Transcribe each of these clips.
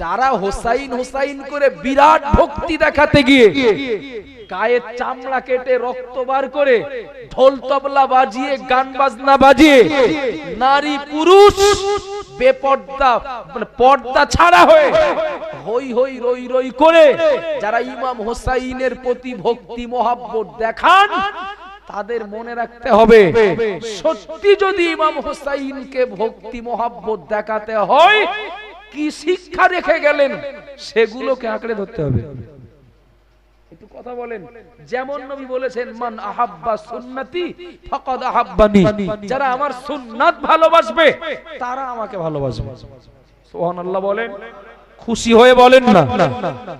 যারা হোসাইন হোসাইন করে বিরাট ভক্তি দেখাতে গিয়ে গায়ের চামড়া কেটে রক্ত বার করে ঢোল তবলা বাজিয়ে, গান বাজনা বাজিয়ে নারী পুরুষ বেপর্দা মানে পর্দা ছাড়া হয়ে হই হই রই রই করে যারা ইমাম হোসাইনের প্রতি ভক্তি, মহাব্বত দেখান, তাদের মনে রাখতে হবে, সত্যি যদি ইমাম হোসাইনকে ভক্তি, মহাব্বত দেখাতে হয় কি শিক্ষা রেখে গেলেন, সেগুলোকে আঁকড়ে ধরতে হবে। যেমন মান সুন্নতি ভালোবাসবে, তারা আমাকে খুশি হয়ে বলেন না।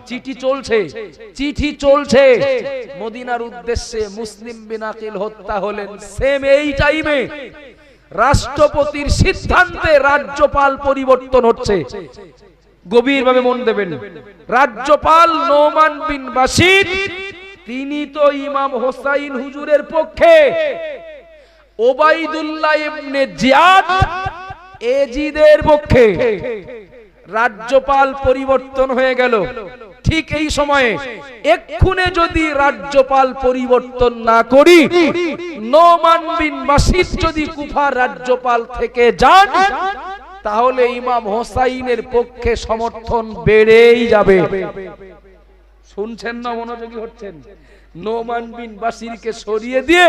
চিঠি চলছে চিঠি চলছে। মদিনার উদ্দেশ্যে মুসলিম বিনাকিল হত্যা হলেন সেম এই টাইমে রাষ্ট্রপতির সিদ্ধান্তে রাজ্যপাল পরিবর্তন হচ্ছে। গভীরভাবে মন দেবেন। রাজ্যপাল নোমান বিন বাসির তিনি তো ইমাম হোসাইন হুজুরের পক্ষে। ওবাইদুল্লাহ ইবনে জিয়াদ এজিদের পক্ষে। রাজ্যপাল পরিবর্তন হয়ে গেল। ঠিক এই সময়ে এক্ষুনে যদি রাজ্যপাল পরিবর্তন না করি নোমান বাসির যদি কুফার রাজ্যপাল থেকে যান, তাহলে ইমাম হোসাইনের পক্ষে সমর্থন বেড়েই যাবে। শুনছেন না মনোযোগী হচ্ছেন? নোমান বিন বাসিরকে সরিয়ে দিয়ে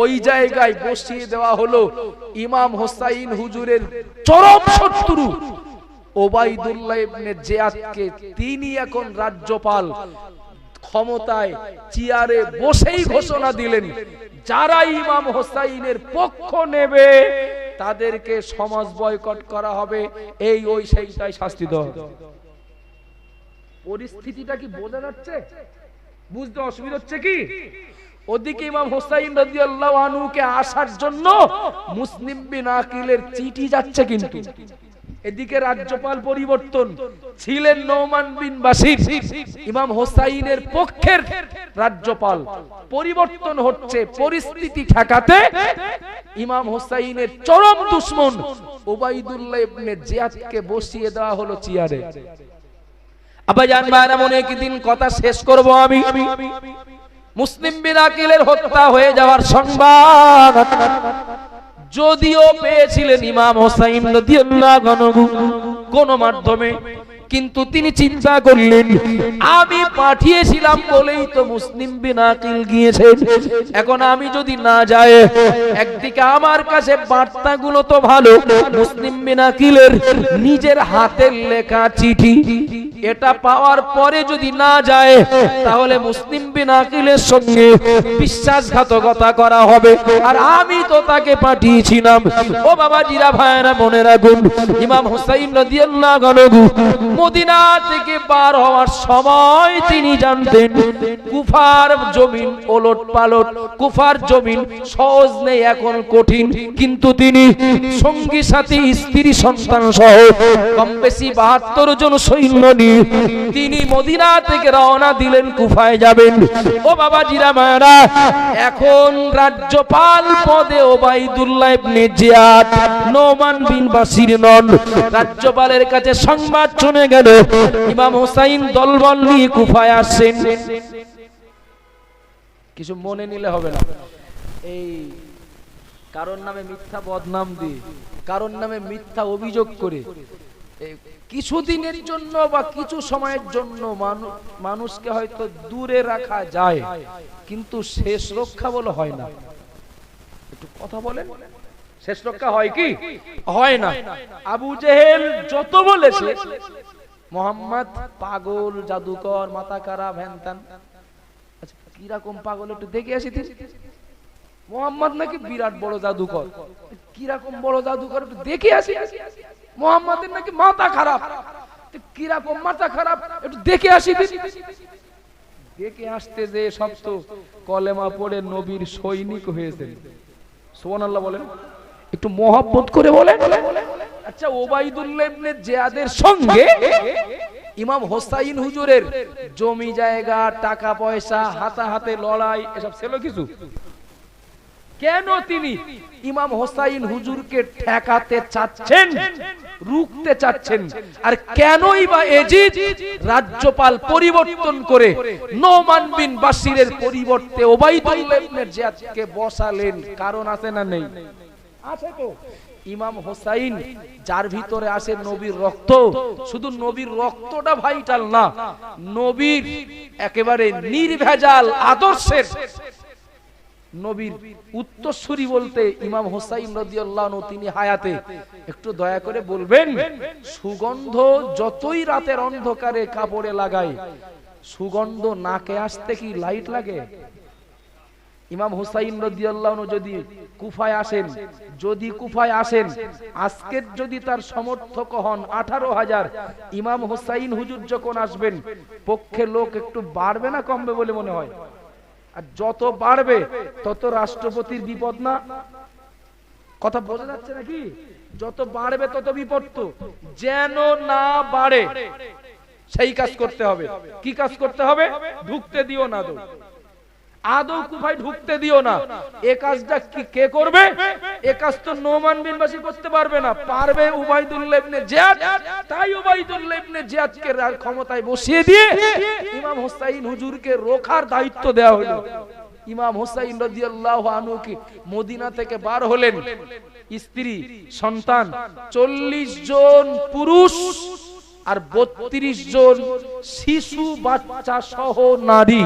ওই জায়গায় বসিয়ে দেওয়া হলো ইমাম হোসাইন হুজুরের চরম শত্রু। তিনি এখন রাজ্যপাল। ক্ষমতায় চেয়ারে বসেই ঘোষণা দিলেন, যারা ইমাম হোসাইনের পক্ষ নেবে, তাদেরকে সমাজ বয়কট করা হবে, এই ওই সেইটাই শাস্তি পরিস্থিতিটা কি বোঝা যাচ্ছে? বুঝতে অসুবিধা হচ্ছে কি? ওদিকে ইমাম হোসাইন রাদিয়াল্লাহু আসার জন্য মুসলিম বিন আকিলের চিঠি যাচ্ছে কিন্তু। এদিকে রাজ্যপাল পরিবর্তন, ছিলেন নওমান বিন বাসির ইমাম হোসাইনের পক্ষের রাজ্যপাল। পরিবর্তন হচ্ছে, পরিস্থিতি ঠেকাতে ইমাম হোসাইনের চরম দুশ্মন ওবাইদুল্লাহ ইবনে জিয়াদকে বসিয়ে দেওয়া হলো চেয়ারে। আবার জানবার এমন একদিন কথা শেষ করব আমি। মুসলিম বিন আকিলের হত্যা হয়ে যাওয়ার সংবাদ। যদিও পেয়েছিলেন ইমাম হোসাইন কোন মাধ্যমে, কিন্তু তিনি চিন্তা করলেন, আমি পাঠিয়েছিলাম বলেই তো মুসলিম বিন আকিল গিয়েছেন। এখন আমি যদি না যাই, একদিকে আমার কাছে বার্তাগুলো তো ভালো, মুসলিম বিন আকিলের নিজের হাতের লেখা চিঠি এটা পাওয়ার পরে যদি না যায়, তাহলে মুসলিম বিন আকিলের সঙ্গে বিশ্বাসঘাতকতা করা হবে। আর আমি তো তাকে পাঠিয়েছিলাম। ও বাবা জিরা ভাইরা মনে রাখুন, ইমাম হুসাইন রাদিয়াল্লাহু আনহু মদিনা থেকে পার হওয়ার সময় তিনি জানতেন, কুফার জমিন ওলট পালট কুফার জমিন সহজ নেই, এখন কঠিন। কিন্তু তিনি সঙ্গী, সাথী, স্ত্রী, সন্তান সহ কম বেশি বাহাত্তর জন সৈন্য নিয়ে তিনি মদিনা থেকে রওনা দিলেন, কুফায় যাবেন। ও বাবা জিরা মায়েরা, এখন রাজ্যপাল পদে ওবাইদুল্লাহ ইবনে জিয়াদ নোমান বিন বাসির নন। রাজ্যপালের কাছে সংবাদ শুনে গেল, ইমাম হোসাইন দলবল নিয়ে কুফায় আসছেন। কিছু মনে নিলে হবে না। এই, কারোর নামে মিথ্যা বদনাম দিয়ে, কারোর নামে মিথ্যা অভিযোগ করে কিছুদিনের জন্য বা কিছু সময়ের জন্য মানুষকে হয়তো দূরে রাখা যায়, কিন্তু শেষ রক্ষা বলে হয় না। একটু কথা বলেন। শেষ রক্ষা হয় কি? হয় না। আবু জেহেল যত বলেছে, মোহাম্মদ পাগল, জাদুকর মাথা কারা ত্যান আচ্ছা কীরকম পাগল একটু দেখে আসি। মোহাম্মদ নাকি বিরাট বড় জাদুকর? কীরকম বড় একটু দেখে আসি। মোহাম্মদের নাকি মাথা খারাপ। কীরকম মাথা খারাপ? একটু দেখে আসি দেখে আসতে যে সব তো কলেমা পড়ে নবীর সৈনিক হয়েছে আল্লাহ বলেন। একটু মহব্বত করে বলেন। আচ্ছা ওবাইদুল্লাহ জিয়াদের সঙ্গে ইমাম হোসাইন হুজুরের জমি জায়গা, টাকা পয়সা হাতা হাতে লড়াই, এসব ছিল কিছু? কেন তিনি ইমাম হোসাইন হুজুরকে ঠেকাতে চাচ্ছেন, রুখতে চাচ্ছেন? আর কেনই বা এজিদ রাজ্যপাল পরিবর্তন করে নোমান বিন বাসিরের পরিবর্তে ওবাইদুল্লাহ ইবনে জিয়াদকে বসালেন? কারণ আছে না নেই? আছে তো। ইমাম হোসাইন, যার ভিতরে আসে নবীর রক্ত, শুধু নবীর রক্তটা ভাইটাল না, নবীর একেবারে নির্ভেজাল আদর্শের নবীর উত্তরসূরি বলতে ইমাম হোসাইন রাদিয়াল্লাহু তিনি হায়াতে, একটু দয়া করে বলবেন, সুগন্ধ যতই রাতের অন্ধকারে কাপড়ে লাগায়, সুগন্ধ নাকে আসতে কি লাইট লাগে? ইমাম হুসাইন রাদিয়াল্লাহু যদি কুফায় আসেন, যদি কুফায় আসেন, আজকের যদি তার সমর্থক হন আঠারো হাজার, ইমাম হুসাইন হুজুর যখন আসবেন, পক্ষে লোক একটু বাড়বে না কমবে বলে মনে হয়? আর যত বাড়বে, তত রাষ্ট্রপতির বিপদ না। কথা বোঝা যাচ্ছে নাকি? যত বাড়বে, তত বিপদ তো। যেন না বাড়ে, সেই কাজ করতে হবে। কি কাজ করতে হবে? ঢুকতে দিও না তো। আদৌ কুফায় ঢুকতে দিও না। এ কাজটা কি কে করবে? এ কাজ তো নোমান বিনবাসী করতে পারবে না। পারবে ইবনে জিয়াদ। তাই ইবনে জিয়াদকে ক্ষমতায় বসিয়ে দিয়ে ইমাম হোসাইন হুজুরকে রোখার দায়িত্ব দেওয়া হলো। ইমাম হোসাইন রাদিয়াল্লাহু আনহু কি মদিনা থেকে বার হলেন? স্ত্রী, সন্তান, চল্লিশ জন পুরুষ আর বত্রিশ জন শিশু বাচ্চা সহ নারী।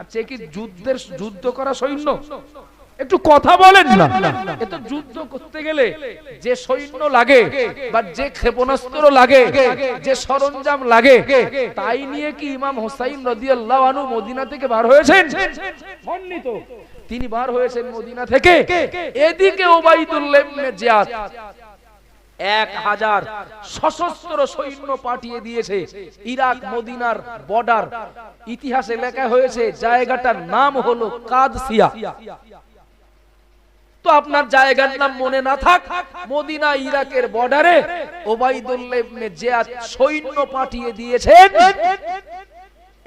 আচ্ছা কি যুদ্ধের যুদ্ধ করা সৈন্য? একটু কথা বলেন না। এত যুদ্ধ করতে গেলে যে সৈন্য লাগে বা যে ক্ষেপণাস্ত্র লাগে যে সরঞ্জাম লাগে তাই নিয়ে কি ইমাম হোসাইন রাদিয়াল্লাহু আনহু মদিনা থেকে বার হয়েছেন? হননি তিনি বার হয়েছেন মদিনা থেকে। এদিকে ওবাইদুল্লাহ ইবনে জিয়াদ। এক হাজার সশস্ত্র সৈন্য পাঠিয়ে দিয়েছে। ইরাক মদিনার বর্ডার। ইতিহাসে লেখা হয়েছে, জায়গাটার নাম হলো কাদসিয়া। তো আপনার জায়গার নাম মনে না থাক, মদিনা, ইরাকের বর্ডারে ওবাইদুল্লাহ ইবনে জিয়াদ সৈন্য পাঠিয়ে দিয়েছেন।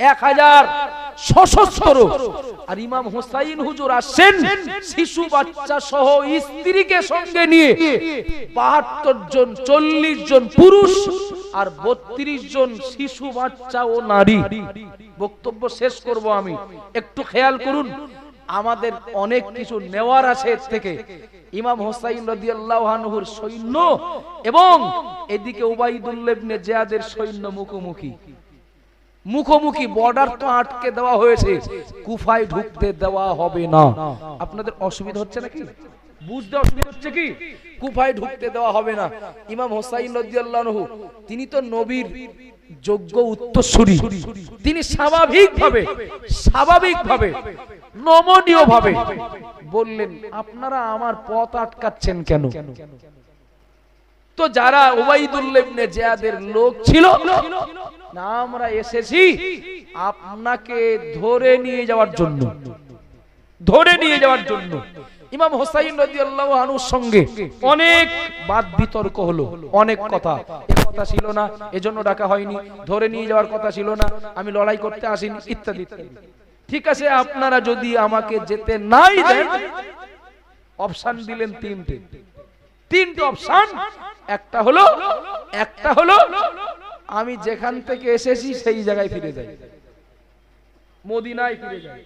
এক হাজার সশস্ত্র আর ইমাম হোসাইন হুজুর আসছেন শিশু বাচ্চা সহ স্ত্রীকে সঙ্গে নিয়ে। বাহাত্তর জন, চল্লিশ জন পুরুষ আর বত্রিশ জন শিশু বাচ্চা ও নারী। বক্তব্য শেষ করব আমি। একটু খেয়াল করুন, আমাদের অনেক কিছু নেওয়ার আছে এর থেকে। ইমাম হোসাইন রাদিয়াল্লাহু আনহুর সৈন্য এবং এদিকে উবাইদুল্লাহ ইবনে জিয়াদের সৈন্য মুখোমুখি। মুখোমুখি বর্ডার তো আটকে দেওয়া হয়েছে। কুফায় ঢুকতে দেওয়া হবে না। আপনাদের অসুবিধা হচ্ছে নাকি? বুঝতে অসুবিধা হচ্ছে কি? কুফায় ঢুকতে দেওয়া হবে না। ইমাম হোসাইন রাদিয়াল্লাহু তিনি তো নবীর যোগ্য উত্তরসূরি। তিনি স্বাভাবিক ভাবে স্বাভাবিক ভাবে নমনীয় ভাবে বললেন, আপনারা আমার পথ আটকাচ্ছেন কেন? তো যারা ওবাইদুল্লাহ ইবনে জিয়াদের লোক ছিল, না আমরা এসেছি আপনাকে ধরে নিয়ে যাওয়ার জন্য। ধরে নিয়ে যাওয়ার জন্য। ইমাম হোসাইন রাদিয়াল্লাহু সঙ্গে অনেক বাদ বিতর্ক হলো, অনেক কথা। কথা ছিল না, এজন্য ডাকা হয়নি, ধরে নিয়ে যাওয়ার কথা ছিল না, আমি লড়াই করতে আসিনি, ইত্যাদি ইত্যাদি। ঠিক আছে, আপনারা যদি আমাকে যেতে নাই দেন, অপশন দিলেন তিনটে। তিনটে অপশন। একটা হলো একটা হলো, আমি যেখান থেকে এসেছি সেই জায়গায় ফিরে যাই। মদিনায় ফিরে যাই।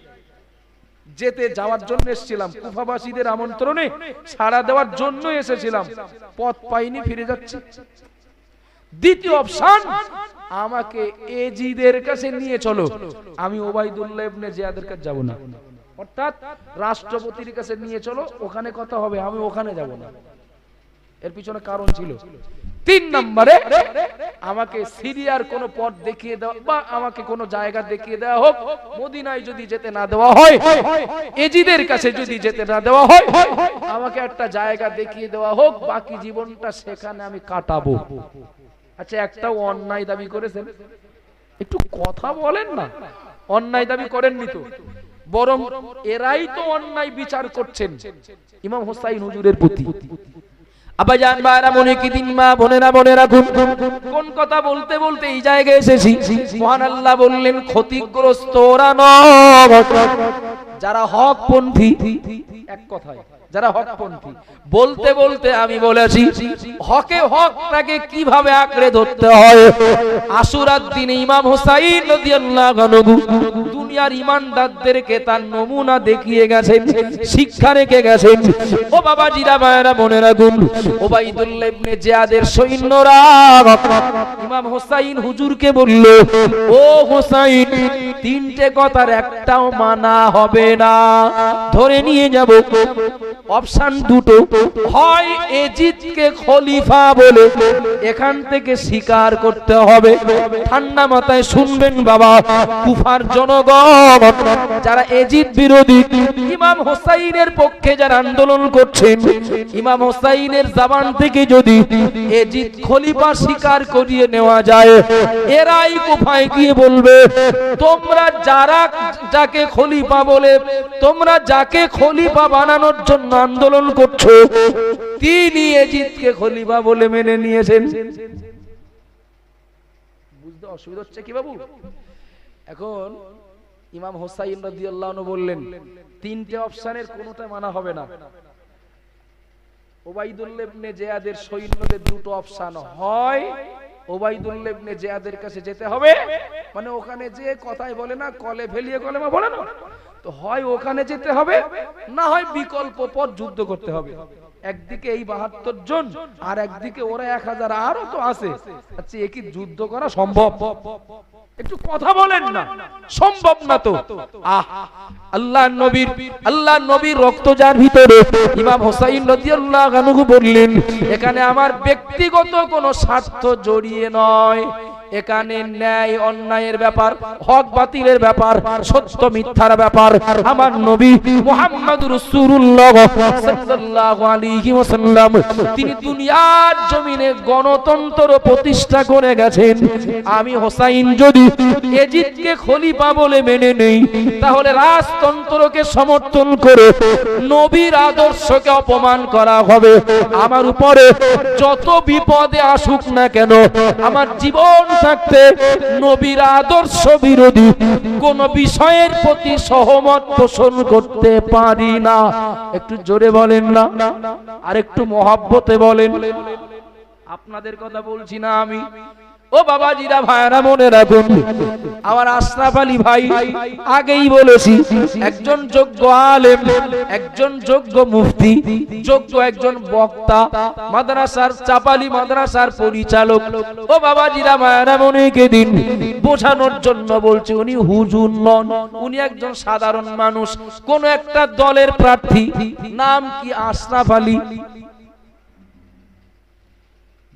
যেতে যাওয়ার জন্য এসেছিলাম। কুফাবাসীদের আমন্ত্রণে সাড়া দেওয়ার জন্য এসেছিলাম। পথ পাইনি, ফিরে যাচ্ছি। দ্বিতীয় অপশন, আমাকে এজিদের কাছে নিয়ে চলো। আমি ওবাইদুল্লাহ ইবনে জিয়াদের কাছে যাব না। অর্থাৎ রাষ্ট্রপতির কাছে নিয়ে চলো। ওখানে কথা হবে, আমি ওখানে যাব না। এর পিছনে কারণ ছিল। তিন নম্বরে, আমাকে সিরিয়ার কোন পথ দেখিয়ে দেওয়া বা আমাকে কোন জায়গা দেখিয়ে দেওয়া হোক, মদিনায় যদি যেতে না দেওয়া হয়, এজিদের কাছে যদি যেতে না দেওয়া হয়, আমাকে একটা জায়গা দেখিয়ে দেওয়া হোক, বাকি জীবনটা সেখানে আমি কাটাবো। আচ্ছা একটাও অন্যায় দাবি করেছেন? একটু কথা বলেন না। অন্যায় দাবি করেননি তো? বরং এরাই তো অন্যায় বিচার করছেন। ইমাম হোসাইন হুজুরের প্রতি আবাজান ভাইরা মনে কি দিন মা, বোনেরা মনে রাখুন কোন কথা বলতে বলতে এই জায়গায় এসেছি। মহান আল্লাহ বললেন ক্ষতিগ্রস্ত ওরা নয় যারা হক পন্থী এক কথায়। যারা হকপন্থী, বলতে বলতে আমি বলেছি, হকে হকটাকে কীভাবে আঁকড়ে ধরতে হয়? আশুরার দিনে ইমাম হোসাইন দুনিয়ার ইমানদারদেরকে তার নমুনা দেখিয়ে গেছেন, শিক্ষা রেখে গেছেন। ও বাবা জিরা মায়েরা জিয়াদের সৈন্যরা, ইমাম হোসাইন হুজুরকে বলল, ও হোসাইন, তিনটে কথার একটাও মানা হবে না। ধরে নিয়ে যাব। অপশন দুটো, হয় এজিদকে খলিফা বলে এখান থেকে স্বীকার করতে হবে। ঠান্ডা মাথায় শুনবেন বাবা, কুফার জনগণ, যারা এজিদ বিরোধী, ইমাম হোসাইনের পক্ষে যারা আন্দোলন করছেন, ইমাম হোসাইনের জাবান থেকে যদি এজিদ খলিফা স্বীকার করিয়ে নেওয়া যায়, এরাই কুফায় গিয়ে বলবে, তোমরা যারা যাকে খলিফা বলে, তোমরা যাকে খলিফা বানানোর জন্য আন্দোলন করছ। তিনি এজিদকে খলিফা বলে মেনে নিয়েছেন। বুঝতে অসুবিধা হচ্ছে কি বাবু? এখন ইমাম হোসাইন রাদিয়াল্লাহু আনহু বললেন, তিনটে অপশনের কোনোটা মানা হবে না। ওবাইদুল্লাহ ইবনে জিয়াদের সৈন্যদের দুটো অপশন হয়। ওবাইদুল্লাহ ইবনে জিয়াদের কাছে যেতে হবে। মানে ওখানে যে কথাই বলে না, কলে ফেলিয়ে কলেমা বলে না। তো হয় ওখানে যেতে হবে, না হয় বিকল্প পথ যুদ্ধ করতে হবে। একদিকে এই বাহাত্তর জন, আর একদিকে ওরা এক হাজার আরও তো আছে। আচ্ছা যুদ্ধ করা সম্ভব? একটু কথা বলেন না। সম্ভব না তো। আহ, আল্লাহ নবীর আল্লাহ নবীর রক্ত যার ভিতরে, ইমাম হোসাইন বললেন, এখানে আমার ব্যক্তিগত কোনো স্বার্থ জড়িয়ে নয়। এখানে ন্যায়, অন্যায়ের ব্যাপার, হক বাতিলের ব্যাপার, সত্য মিথ্যার ব্যাপার। আমার নবী মুহাম্মদ ওয়াসাল্লাম, তিনি দুনিয়ার জমিনে গণতন্ত্র প্রতিষ্ঠা করে গেছেন। আমি হোসাইন যদি এজিদকে খলিফা বলে মেনে নেই, তাহলে রাজতন্ত্রকে সমর্থন করে নবীর আদর্শকে অপমান করা হবে। আমার উপরে যত বিপদে আসুক না কেন, আমার জীবন থাকতে নবীর আদর্শ বিরোধী কোন বিষয়ের প্রতি সহমত পোষণ করতে পারি না। একটু জোরে বলেন না। আর একটু মহাব্বতে বলেন। আপনাদের কথা বলছি না আমি। ও বাবাজিরা ভাইরা মনে রাখুন, আমার আশরাফ আলী ভাই আগেই বলেছি, একজন যোগ্য আলেম, একজন যোগ্য মুফতি, যোগ্য একজন বক্তা, মাদ্রাসার চাপালি মাদ্রাসার পরিচালক। ও বাবাজিরা ভাইরা মনে দিন, বোঝানোর জন্য বলছি, উনি হুজুর নন, উনি একজন সাধারণ মানুষ, কোন একটা দলের প্রার্থী। নাম কি আশরাফ আলী?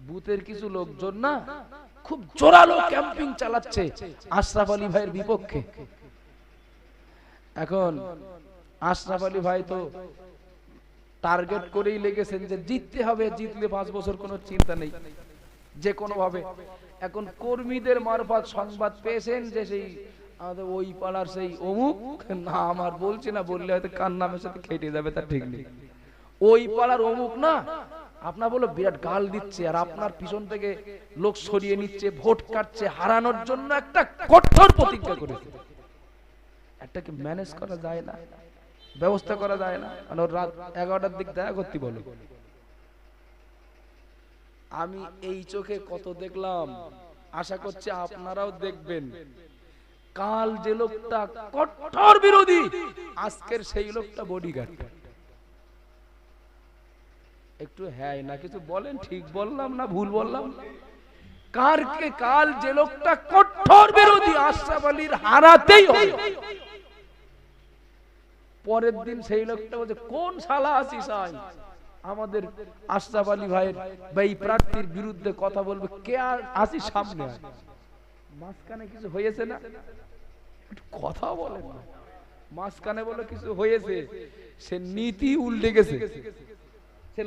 বুথের কিছু লোকজন না? খুব জোরালো ক্যাম্পিং চালাচ্ছে আশরাফ আলী ভাইয়ের বিপক্ষে। এখন আশরাফ আলী ভাই তো টার্গেট করেই লেগেছেন যে জিততে হবে, জিতলে পাঁচ বছর কোনো চিন্তা নেই, যে কোনো ভাবে এখন কর্মীদের মারফত সংবাদ পেয়েছেন যে সেই আমাদের ওই পাড়ার সেই অমুক, না, আমার বলছি না, বললে হয়তো কার নামের সাথে খেটে যাবে তার ঠিক নেই। ওই পাড়ার অমুক না আপনার বলো বিরাট গাল দিচ্ছে আর আপনার পিছন থেকে লোক সরিয়ে নিচ্ছে, ভোট কাটছে, হারানোর জন্য একটা কঠোর প্রতিজ্ঞা করেছে। একটা কি ম্যানেজ করা যায় না? ব্যবস্থা করা যায় না? মানে ওর রাত এগারোটার দিক দেখা করতে বলো। আমি এই চোখে কত দেখলাম, আশা করছি আপনারাও দেখবেন। কাল যে লোকটা কঠোর বিরোধী, আজকের সেই লোকটা বডিগার্ড একটু হ্যাঁ না কিছু বলেন, ঠিক বললাম না ভুল বললাম? কারকে কাল যে লোকটা কঠোর বিরোধী আশরাফ আলীর হারাতেই হবে পরের দিন সেই লোকটা বলছে, কোন শালা আই আমাদের আশরাফ আলী ভাইয়ের বা এই প্রার্থীর বিরুদ্ধে কথা বলবে, কে আর আসিস সামনে মাঝখানে কিছু হয়েছে না? কথা বলেন না। মাঝখানে বলে কিছু হয়েছে, সে নীতি উল্টে গেছে।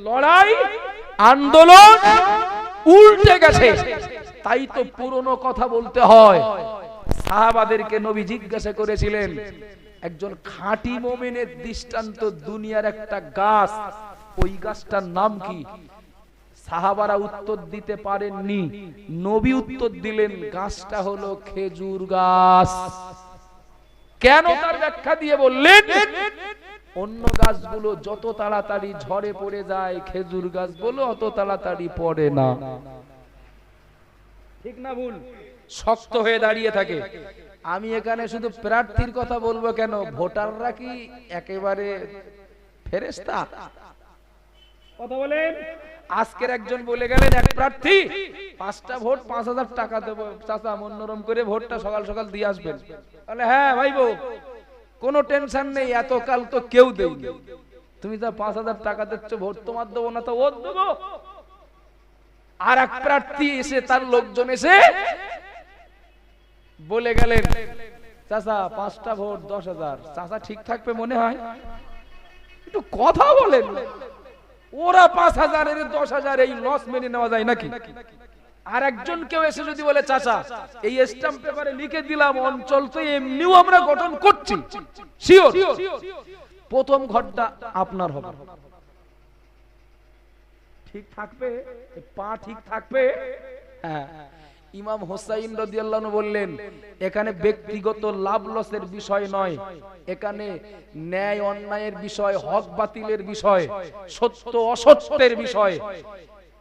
লড়াই, আন্দোলন উল্টে গেছে। তাই তো পুরনো কথা বলতে হয়। সাহাবাদেরকে নবী জিজ্ঞাসা করেছিলেন, একজন খাঁটি দৃষ্টান্ত দুনিয়ার একটা গাছ, ওই গাছটার নাম কি? সাহাবারা উত্তর দিতে পারেননি। নবী উত্তর দিলেন, গাছটা হলো খেজুর গাছ। কেন তার ব্যাখ্যা দিয়ে বললেন? অন্য গাছগুলো যত তাড়াতাড়ি ঝড়ে পড়ে যায় খেজুর গাছগুলো অত তাড়াতাড়ি পড়ে না। ঠিক না ভুল? শক্ত হয়ে দাঁড়িয়ে থাকে। আমি এখানে শুধু প্রার্থীর কথা বলব কেন? ভোটাররা কি একেবারে ফেরেস্তা কথা বলেন। আজকের একজন বলে গেলেন এক প্রার্থী পাঁচটা ভোট পাঁচ হাজার টাকা দেবো। চাচা মনোরম করে ভোটটা সকাল সকাল দিয়ে আসবেন। তাহলে হ্যাঁ ভাইবো। কোনো টেনশন নেই এত কাল তো কেউ দেই তুমি তো পাঁচ হাজার টাকা দিচ্ছ, ভোট তোমার দেবো না তো ওর দেবো। আর এক প্রার্থী এসে, তার লোকজন এসে বলে গেলেন, চাচা, পাঁচটা ভোট, দশ হাজার। চাচা ঠিক থাকবে মনে হয়? একটু কথা বলেন। ওরা পাঁচ হাজার দশ হাজার এই লস মেনে নেওয়া যায় নাকি? আর একজন কেউ এসে যদি বলে, চাচা, এই স্টাম্প পেপারে লিখে দিলাম, অঞ্চল তো এমনিও আমরা গঠন করছি। প্রথম ঘরটা আপনার হবে। ঠিক থাকবে? পা ঠিক থাকবে? হ্যাঁ। ইমাম হোসাইন রাদিয়াল্লাহু বললেন, এখানে ব্যক্তিগত লাভ লসের বিষয় নয়। এখানে ন্যায় অন্যায়ের বিষয়, হক বাতিলের বিষয়, সত্য অসত্যের বিষয়।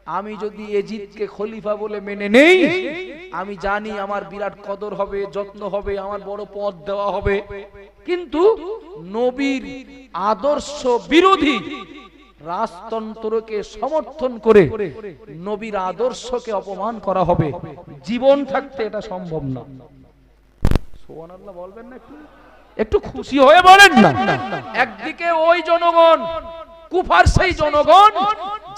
আমি যদি এজিদকে খলিফা বলে মেনে নেই আমি জানি আমার বিরাট কদর হবে যত্ন হবে আমার বড় পদ দেওয়া হবে। কিন্তু নবীর আদর্শ বিরোধী রাজতন্ত্রকে সমর্থন করে নবীর আদর্শকে অপমান করা হবে। জীবন থাকতে এটা সম্ভব না। সুবহানাল্লাহ বলবেন না একটু? একটু খুশি হয়ে বলেন না। একদিকে ওই জনগণ কুফার সেই জনগণ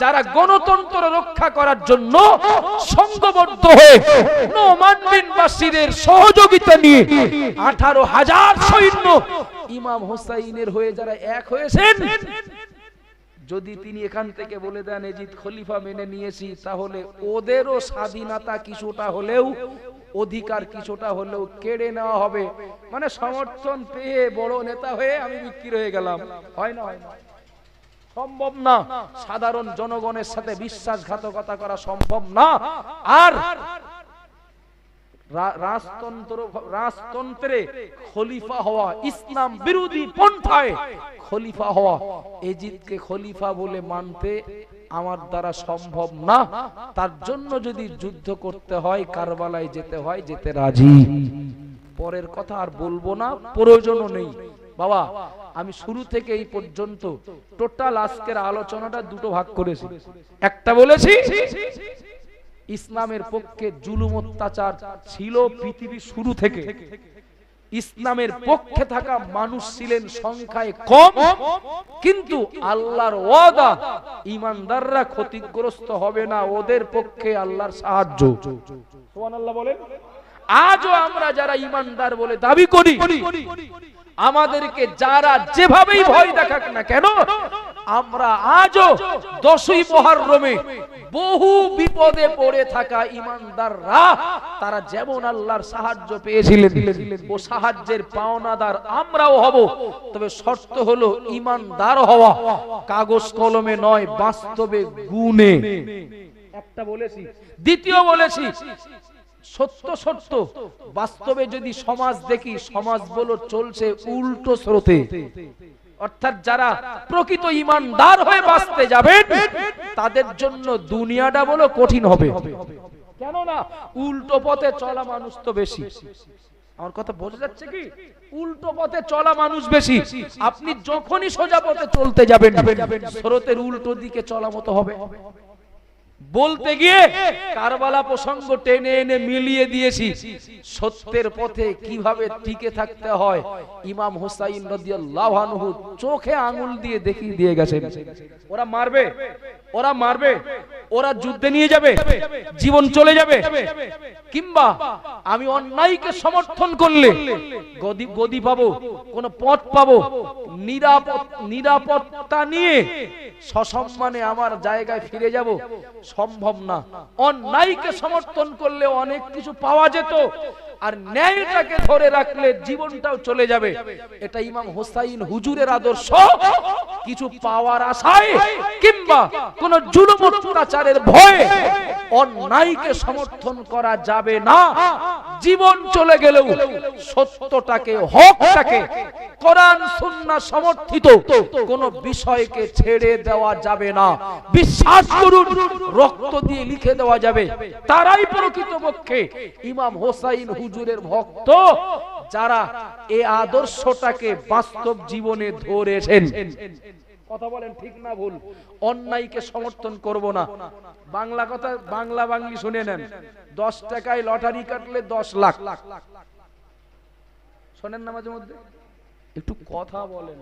যারা গণতন্ত্র রক্ষা করার জন্য সংঘবদ্ধ হয়ে নোমান বিন সহযোগিতা নিয়ে আঠারো হাজার সৈন্য ইমাম হোসাইনের হয়ে যারা এক হয়েছেন, যদি তিনি এখান থেকে বলে দেন, এজিদ খলিফা মেনে নিয়েছি, তাহলে ওদেরও স্বাধীনতা কিছুটা হলেও, অধিকার কিছুটা হলেও কেড়ে নেওয়া হবে। মানে সমর্থন পেয়ে বড় নেতা হয়ে আমি বিক্রি হয়ে গেলাম। হয় না হয় না? সম্ভব না। সাধারণ জনগণের সাথে বিশ্বাসঘাতকতা করা সম্ভব না। আর রাজতন্ত্র, রাজতন্ত্রে খলিফা হওয়া, ইসলাম বিরোধী পন্থায় খলিফা হওয়া, এজিদকে খলিফা বলে মানতে আমার দ্বারা সম্ভব না। তার জন্য যদি যুদ্ধ করতে হয়, কারবালায় যেতে হয়, যেতে রাজি। পরের কথা আর বলব না, প্রয়োজনও নেই। বাবা, আমি শুরু থেকে এই পর্যন্ত টোটাল আজকের আলোচনাটা দুটো ভাগ করেছি। একটা বলেছি, ইসলামের পক্ষে জুলুম অত্যাচার ছিল পৃথিবী শুরু থেকে। ইসলামের পক্ষে থাকা মানুষ ছিলেন সংখ্যায় কম, কিন্তু আল্লাহর ওয়াদা ইমানদাররা ক্ষতিগ্রস্ত হবে না, ওদের পক্ষে আল্লাহর সাহায্য। সুবহানাল্লাহ বলেন। আজও আমরা যারা ইমানদার বলে দাবি করি, আমাদেরকে যারা যেভাবেই ভয় দেখাক না কেন, আমরা আজও দশই মহারমে বহু বিপদে পড়ে থাকা ইমানদাররা, তারা যেমন আল্লাহর সাহায্য পেয়েছিলেন, ও সাহায্যের পাওনাদার আমরাও হব। তবে শর্ত হলো ইমানদার হওয়া, কাগজ কলমে নয়, বাস্তবে গুণে। একটা বলেছি, দ্বিতীয় বলেছি সত্য সত্য। বাস্তবে যদি সমাজ দেখি সমাজগুলো চলছে উল্টো স্রোতে। অর্থাৎ যারা প্রকৃত ইমানদার হয়ে বাঁচতে যাবেন, তাদের জন্য দুনিয়াটা বলো কঠিন হবে। কেননা উল্টো পথে চলা মানুষ তো বেশি। আমার কথা বোঝা যাচ্ছে কি? উল্টো পথে চলা মানুষ বেশি। আপনি যখনই সোজা পথে চলতে যাবেন, স্রোতের উল্টো দিকে চলা মতো হবে। বলতে গিয়ে কারবালা প্রসঙ্গ টেনে এনে মিলিয়ে দিয়েছি। সত্যের পথে কীভাবে টিকে থাকতে হয়, ইমাম হুসাইন আনহু চোখে আঙুল দিয়ে দেখিয়ে দিয়ে গেছেন। ওরা মারবে ওরা মারবে। ওরা যুদ্ধে নিয়ে যাবে, জীবন চলে যাবে, কিংবা আমি অন্যায়কে সমর্থন করলে গদি গদি পাবো, কোন পথ পাবো, নিরাপদ, নিরাপত্তা নিয়ে সসম্মানে আমার জায়গায় ফিরে যাব, সম্ভব না। অন্যায়কে সমর্থন করলে অনেক কিছু পাওয়া যেত আর ন্যায়টাকে ধরে রাখলে জীবনটাও চলে যাবে। এটা ইমাম হোসাইন হুজুরের আদর্শ। কিছু পাওয়ার আশায় কিংবা কোন জুলুম অত্যাচারের ভয়ে অন্যায়কে সমর্থন করা যাবে না। জীবন চলে গেলেও সত্যটাকে, হকটাকে, কোরআন, সুন্নাহ সমর্থিত কোন বিষয়কে ছেড়ে দেওয়া যাবে না। বিশ্বাস করুন, রক্ত দিয়ে লিখে দেওয়া যাবে। তারাই প্রকৃতপক্ষে ইমাম হোসাইন হুজুরের ভক্ত যারা এই আদর্শটাকে বাস্তব জীবনে ধরেছেন। কথা বলেন ঠিক না ভুল? অন্যায়কে সমর্থন করব না। বাংলা কথা, বাংলা বাংলি শুনে নেন। দশ টাকায় লটারি কাটলে দশ লাখ। শোনেন না মাঝে মধ্যে? একটু কথা বলেন।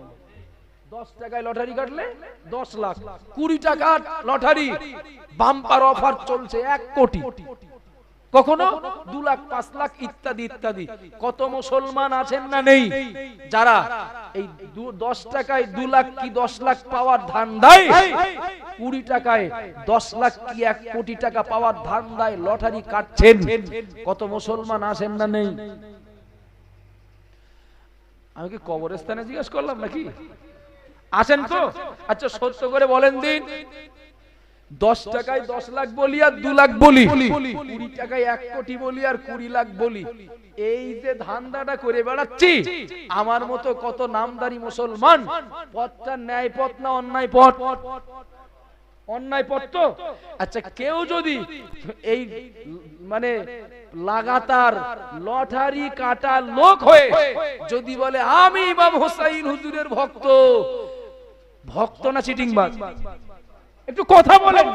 দশ টাকায় লটারি কাটলে দশ লাখ। কুড়ি টাকার লটারি, বাম্পার অফার চলছে এক কোটি। কখনো? দু লাখ, পাঁচ লাখ ইত্যাদি ইত্যাদি। কত মুসলমান আছেন না নেই? যারা এই দশ টাকায় দু লাখ কি দশ লাখ পাওয়ার ধান দেয়? কুড়ি টাকায় দশ লাখ কি এক কোটি টাকা পাওয়ার ধান দেয়? লটারি কাটছেন। কত মুসলমান আছেন না নেই? আমি কি কবরস্থানে জিজ্ঞেস করলাম নাকি? আছেন তো? আচ্ছা সত্য করে বলেন দিন। দশ টাকায় দশ লাখ বলি আর দু লাখ বলি। কুড়ি টাকায় এক কোটি বলি আর কুড়ি লাখ বলি। এই যে ধান্দাটা করে বেড়াচ্ছি, আমার মতো কত নামদারি মুসলমান, পথটা ন্যায় পথ না অন্যায় পথ? অন্যায় পথ তো? আচ্ছা কেউ যদি এই মানে লাগাতার লটারি কাটা লোক হয়ে যদি বলে, আমি ইমাম হোসাইন হুজুরের ভক্ত। ভক্ত না চিটিংবাজ একটু কথা বলেন।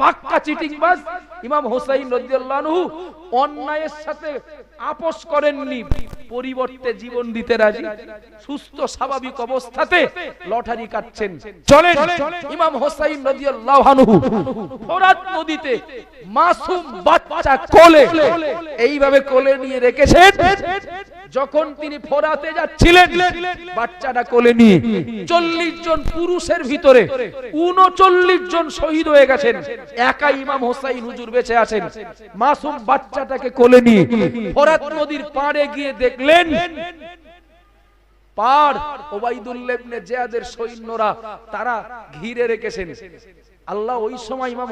পাক্কা পাক্কা চিটিংবাজ ইমাম হোসাইন রাদিয়াল্লাহু অন্যায়ের সাথে আপোষ করেননি। পরিবর্তে জীবন দিতে রাজি সুস্থ স্বাভাবিক অবস্থাতে লটারি কাটছেন। চলেন। ইমাম হোসাইন রাদিয়াল্লাহু আনহু ফোরাত নদীতে মাসুম বাচ্চা কোলে এইভাবে কোলে নিয়ে রেখেছেন। যখন তিনি ফোরাতে যাচ্ছিলেন বাচ্চাটা কোলে নিয়ে চল্লিশ জন পুরুষের ভিতরে উনচল্লিশ জন শহীদ হয়ে গেছেন। একা ইমাম হোসাইন হুজুর বেঁচে আছেন। মাসুম বাচ্চাটাকে কোলে নিয়ে ফোরাত নদীর পাড়ে গিয়ে দেখলেন? সৈন্যরা তারা ঘিরে আল্লাহ ইমাম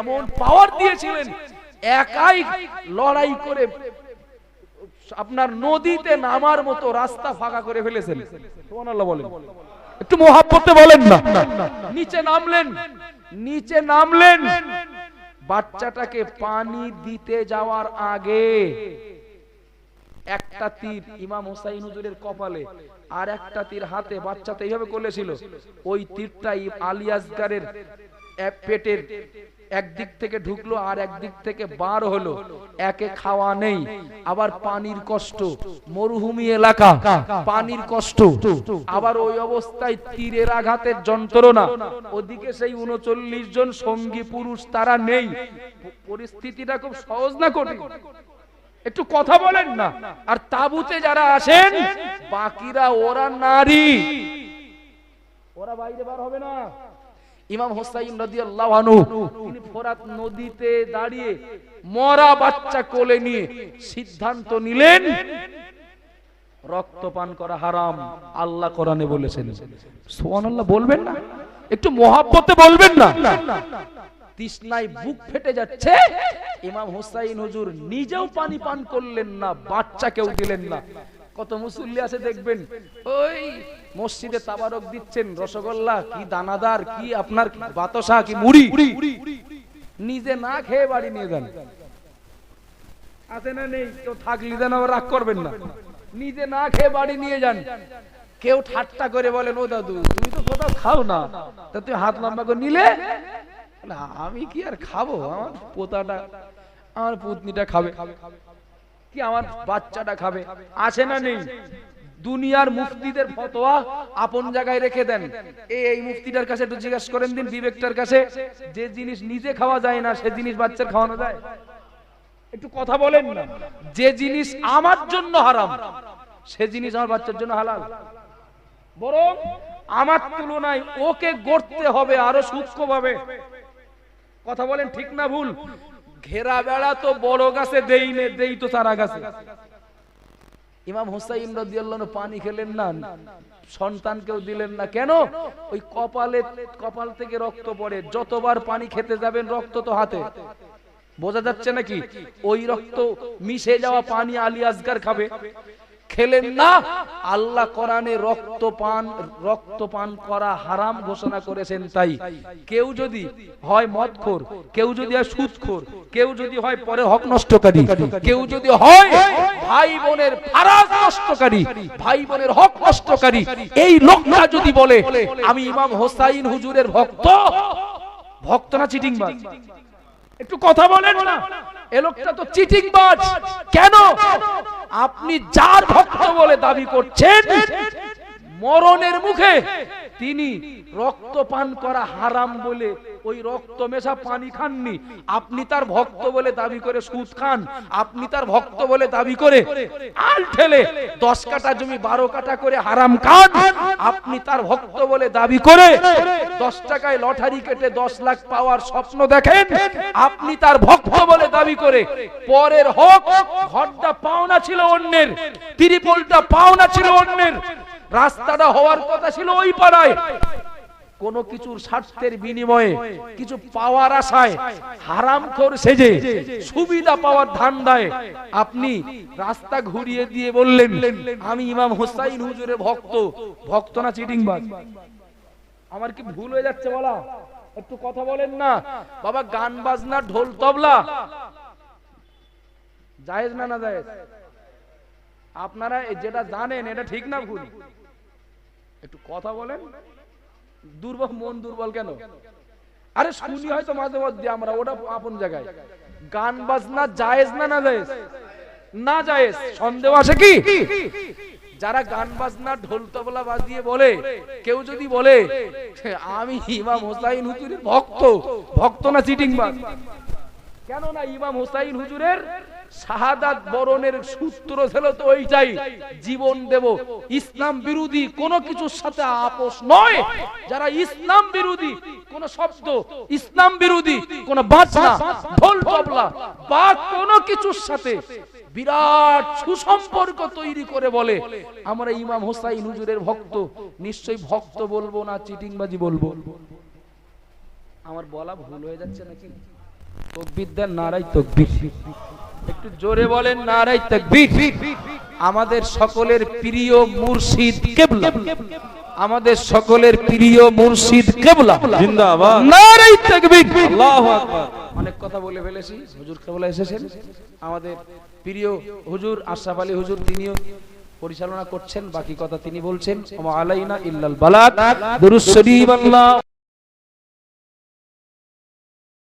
এমন পাওয়ার দিয়েছিলেন, একাই লড়াই আপনার নদীতে নামার মতো রাস্তা ফাঁকা করে ফেলেছেন। একটু মোহাব্বতে বলেন না। নিচে নামলেন নিচে নামলেন। বাচ্চাটাকে পানি দিতে যাওয়ার আগে একটা তীর ইমাম হোসাইন হুজুরের কপালে আর একটা তীর হাতে বাচ্চা তো এইভাবে করেছিল ওই তীরটা আলী আসগারের পেটের একদিক থেকে ঢুকলো আর একদিক থেকে বার হলো। একে খাওয়া নেই। আবার পানির কষ্ট। মরুভূমি এলাকা। পানির কষ্ট। আবার ওই অবস্থায় তীরের আঘাতের যন্ত্রণা। ওদিকে সেই উনচল্লিশ জন সঙ্গী পুরুষ তারা নেই। পরিস্থিতিটা খুব সহজ না কঠিন? একটু কথা বলেন না। আর তাবুতে যারা আসেন, বাকিরা ওরা নারী। ওরা বাইরে বার হবে না। ইমাম হোসাইন রাদিয়াল্লাহু আনহু, তিনি ফোরাত নদীতে দাঁড়িয়ে মরা বাচ্চা কোলে নিয়ে সিদ্ধান্ত নিলেন, রক্তপান করা হারাম। আল্লাহ কোরআনে বলেছেন। সুবহানাল্লাহ বলবেন না? একটু মহাব্বতে বলবেন না? তৃষ্ণায় বুক ফেটে যাচ্ছে। ইমাম হুসাইন হুজুর নিজেও পানি পান করলেন না, বাচ্চাকেও দিলেন না। কত মুসল্লি আছে দেখবেন, ওই মসজিদে তাবারক দিচ্ছেন, রসগোল্লা, কি দানাদার, কি আপনার বাতাসা, কি মুড়ি? নিজে না খেয়ে বাড়ি নিয়ে যান। আছে না নেই? কেউ থাকলে যেন রাগ করবেন না। নিজে না খেয়ে বাড়ি নিয়ে যান। কেউ ঠাট্টা করে বলেন, ও দাদু, তুমি তো কোথাও খাও না। তা তুমি হাত লম্বা করে নিলে? আমি কি আর খাব? আমার পোতাটা, আমার পুতনিটা খাবে। কি আমার বাচ্চাটা খাবে? আছে না নেই। দুনিয়ার মুফতিদের ফতোয়া আপন জায়গায় রেখে দেন। এই এই মুফতিটার কাছে একটু জিজ্ঞেস করেন দিন বিবেকটার কাছে। যে জিনিস নিজে খাওয়া যায় না, সে জিনিস বাচ্চার খাওয়ানো যায়। একটু কথা বলেন না। যে জিনিস আমার জন্য হারাম, সে জিনিস আমার বাচ্চার জন্য হালাল। বরং আমার তুলনায় ওকে গড়তে হবে আরও সূক্ষ্ম ভাবে কথা বলেন ঠিক না ভুল? ঘেরা বেড়া তো বড় গাছে দেই নে, দেই তো সারা গাছে। ইমাম হুসাইন রাদিয়াল্লাহু পানি খেলেন না? সন্তানকেও দিলেন না। কেন? ওই কপালে, কপাল থেকে রক্ত পড়ে। যতবার পানি খেতে যাবেন, রক্ত তো হাতে। বোঝা যাচ্ছে নাকি? ওই রক্ত মিশে যাওয়া পানি আলী আসগার খাবে। খেলেন না। আল্লাহ কোরআনে রক্তপান রক্তপান করা হারাম ঘোষণা করেছেন তাই। কেউ যদি হয় মদখোর, কেউ যদি হয় সুদখোর, কেউ যদি হয় পরে হক নষ্টকারী, কেউ যদি হয় ভাই বোনের ফারাজ নষ্টকারী, ভাই বোনের হক নষ্টকারী, এই লোকটা যদি বলে, আমি ইমাম হোসাইন হুজুরের ভক্ত। ভক্ত না চিটিং একটু কথা বলেন না। এ লোকটা তো চিটিং বাজ কেন? আপনি যার ভক্ত বলে দাবি করছেন মরণের মুখে তিনি রক্ত পান করা হারাম বলে ওই রক্ত মেশা পানি খাননি। আপনি তার ভক্ত বলে দাবি করে সুদ খান, আপনি তার ভক্ত বলে দাবি করে আল ঠেলে দশ কাটা জমি, বারো কাটা করে হারাম খান, আপনি তার ভক্ত বলে দাবি করে দশ টাকায় লটারি কেটে দশ লাখ পাওয়ার স্বপ্ন দেখেন, আপনি তার ভক্ত বলে দাবি করে পরের হক, ঘরটা পাওনা ছিল অন্যের, তিরিপলটা পাওনা ছিল অন্যের রাস্তাটা হওয়ার কথা ছিল ওই পাড়ায়। কোন কিছুর স্বার্থের বিনিময়ে কিছু পাওয়ার আশায় হারাম খোর সেজে সুবিধা পাওয়ার ধান্দায় আপনি রাস্তা ঘুরিয়ে দিয়ে বললেন, আমি ইমাম হোসাইন হুজুরের ভক্ত ভক্ত না চিটিং বাজ আমার কি ভুল হয়ে যাচ্ছে বলা? একটু কথা বলেন না। বাবা, গান বাজনা, ঢোল তবলা। জায়েজ না না জায়েজ? আপনারা যেটা জানেন, এটা ঠিক না ভুল? একটু কথা বলেন। দুর্বল, মন দুর্বল কেন? আরে শুনি হয়তো মাঝে মধ্যে আমরা, ওটা আপন জায়গায়। গান বাজনা জায়েজ না না জায়েজ? না জায়েজ। সন্দেহ আছে কি? যারা গান বাজনা ঢোল তবলা বাজিয়ে বলে, কেউ যদি বলে, আমি ইমাম হোসাইন হুজুরের ভক্ত ভক্ত না চিটিং বাজ কেন না ইমাম হোসাইন হুজুরের শাহাদাত বরণের সূত্র ছিল তো ওইটাই, জীবন দেব। ইসলাম বিরোধী কোন কিছুর সাথে আপোষ নয়। যারা ইসলাম বিরোধী, কোন শব্দ, ইসলাম বিরোধী, কোন বাজনা, ঢোল তবলা বা কোন কিছুর সাথে বিরাট সুসম্পর্ক তৈরি করে বলে। আমরা ইমাম হোসাইন হুজুরের ভক্ত, নিশ্চয়ই ভক্ত বলব না, চিটিংবাজি বলব। আমার বলা ভুল হয়ে যাচ্ছে নাকি? তকবির নারাই তকবির। একটু জোরে বলেন নারাই তকবির। আমাদের সকলের প্রিয় মুর্শিদ কেবলা। আমাদের সকলের প্রিয় মুর্শিদ কেবলা। জিন্দাবাদ। নারাই তকবির। আল্লাহু আকবার। অনেক কথা বলে ফেলেছি হুজুর কেবলা এসেছেন। আমাদের প্রিয় হুজুর আশরাফ আলী হুজুর তিনিও পরিচালনা করছেন বাকি কথা তিনি বলছেন। আলাইনা ইল্লাল দুরুস শরীফ আল্লাহ।